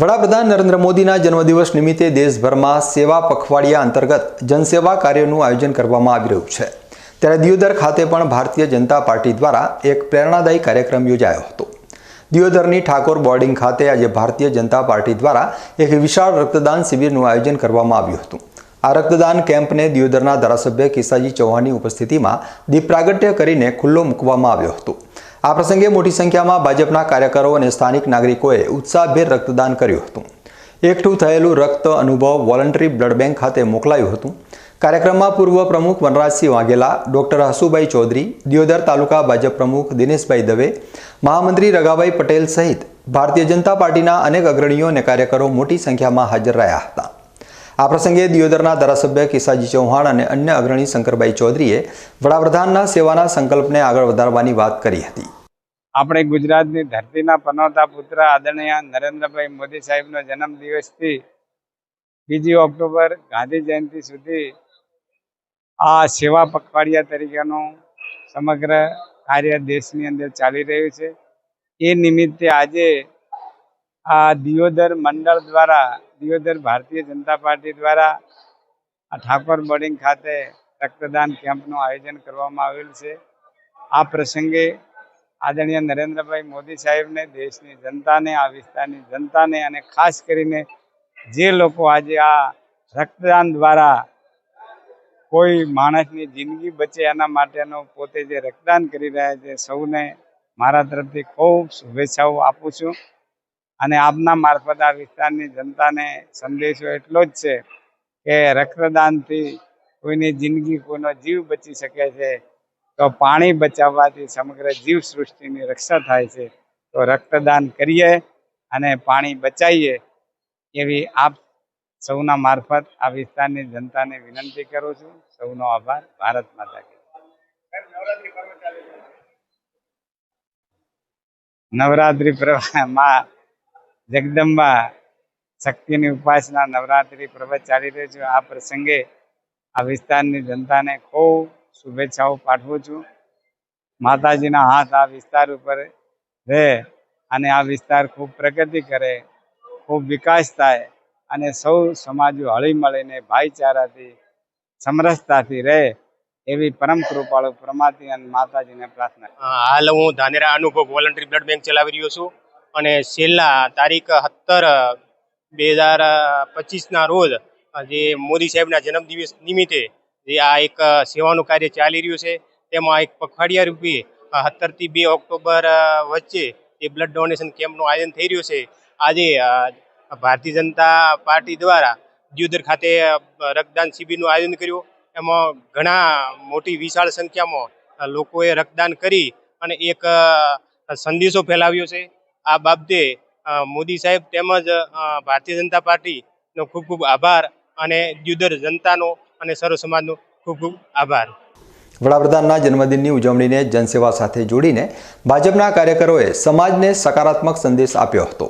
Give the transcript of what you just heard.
વડાપ્રધાન નરેન્દ્ર મોદીના જન્મદિવસ નિમિત્તે દેશભરમાં સેવા પખવાડિયા અંતર્ગત જનસેવા કાર્યનું આયોજન કરવામાં આવી રહ્યું છે. ત્યારે દિયોદર ખાતે પણ ભારતીય જનતા પાર્ટી દ્વારા એક પ્રેરણાદાયી કાર્યક્રમ યોજાયો હતો. દિયોદરની ઠાકોર બોર્ડિંગ ખાતે આજે ભારતીય જનતા પાર્ટી દ્વારા એક વિશાળ રક્તદાન શિબિરનું આયોજન કરવામાં આવ્યું હતું. આ રક્તદાન કેમ્પને દિયોદરના ધારાસભ્ય કિસાજી ચૌહાણની ઉપસ્થિતિમાં દીપ પ્રાગટ્ય કરીને ખુલ્લો મૂકવામાં આવ્યો હતો. આ પ્રસંગે મોટી સંખ્યામાં ભાજપના કાર્યકરો અને સ્થાનિક નાગરિકોએ ઉત્સાહભેર રક્તદાન કર્યું હતું. એકઠું થયેલું રક્ત અનુભવ વોલન્ટરી બ્લડ બેંક ખાતે મોકલાયું હતું. કાર્યક્રમમાં પૂર્વ પ્રમુખ વનરાજસિંહ વાઘેલા, ડોક્ટર હસુભાઈ ચૌધરી, દિયોદર તાલુકા ભાજપ પ્રમુખ દિનેશભાઈ દવે, મહામંત્રી રગાભાઈ પટેલ સહિત ભારતીય જનતા પાર્ટીના અનેક અગ્રણીઓ અને કાર્યકરો મોટી સંખ્યામાં હાજર રહ્યા હતા. આ પ્રસંગે દિયોદરના ધારાસભ્ય કિસાજી ચૌહાણ અને અન્ય અગ્રણી શંકરભાઈ ચૌધરીએ વડાપ્રધાનના સેવાના સંકલ્પને આગળ વધારવાની વાત કરી હતી. આપણે ગુજરાતની ધરતીના પનોતા પુત્ર આદરણીય નરેન્દ્રભાઈ મોદી સાહેબનો જન્મ દિવસથી બીજી ઓક્ટોબર ગાંધી જયંતિ સુધી આ સેવા પખવાડિયા તરીકેનું સમગ્ર કાર્ય દેશની અંદર ચાલી રહ્યું છે. એ નિમિત્તે આજે આ દિયોદર મંડળ દ્વારા, દિયોદર ભારતીય જનતા પાર્ટી દ્વારા આ ઠાકોર બોર્ડિંગ ખાતે રક્તદાન કેમ્પનું આયોજન કરવામાં આવેલ છે. આ પ્રસંગે આદરણીય નરેન્દ્રભાઈ મોદી સાહેબને, દેશની જનતાને, આ વિસ્તારની જનતાને અને ખાસ કરીને જે લોકો આજે આ રક્તદાન દ્વારા કોઈ માણસની જિંદગી બચે એના માટેનો પોતે જે રક્તદાન કરી રહ્યા છે, સૌને મારા તરફથી ખૂબ શુભેચ્છાઓ આપું છું. અને આપના મારફત આ વિસ્તારની જનતાને સંદેશો એટલો જ છે કે રક્તદાનથી કોઈની જિંદગી, કોઈનો જીવ બચી શકે છે. તો પાણી બચાવવાથી સમગ્ર જીવ સૃષ્ટિની રક્ષા થાય છે. તો રક્તદાન કરીએ અને પાણી બચાવીએ એવી આપ સૌના મારફત આ વિસ્તારની જનતાને વિનંતી કરું છું. સૌનો આભાર. ભારત માતા નવરાત્રિ માં જગદંબા શક્તિની ઉપાસના નવરાત્રિ પર્વ ચાલી રહ્યો છે. આ પ્રસંગે આ વિસ્તારની જનતાને ખૂબ શુભેચ્છાઓ પાઠવું છું. માતાજીના હાથ આ વિસ્તાર ઉપર રહે અને આ વિસ્તાર ખૂબ પ્રગતિ કરે, ખૂબ વિકાસ થાય અને સૌ સમાજો હળી મળીને ભાઈચારાથી, સમરસતાથી રહે એવી પરમ કૃપાળુ પ્રમાતી અને માતાજીને પ્રાર્થના હાલ હું ધાનેરા અનુભવ વોલન્ટરી બ્લડ બેંક ચલાવી રહ્યો છું અને છેલ્લા તારીખ સત્તર બે હજાર પચીસના રોજ જે મોદી સાહેબના જન્મદિવસ નિમિત્તે જે આ એક સેવાનું કાર્ય ચાલી રહ્યું છે, તેમાં એક પખવાડિયા રૂપી સત્તરથી બે ઓક્ટોબર વચ્ચે એ બ્લડ ડોનેશન કેમ્પનું આયોજન થઈ રહ્યું છે. આજે ભારતીય જનતા પાર્ટી દ્વારા દિયોદર ખાતે રક્તદાન શિબિરનું આયોજન કર્યું. એમાં ઘણા મોટી વિશાળ સંખ્યામાં લોકોએ રક્તદાન કરી અને એક સંદેશો ફેલાવ્યો છે. આ બાબતે મોદી સાહેબ તેમજ ભારતીય જનતા પાર્ટીનો ખૂબ ખૂબ આભાર અને દ્યુદર જનતાનો અને સર્વ સમાજનો ખૂબ ખૂબ આભાર. વડાપ્રધાનના જન્મદિનની ઉજવણીને જનસેવા સાથે જોડીને ભાજપના કાર્યકરોએ સમાજને સકારાત્મક સંદેશ આપ્યો હતો.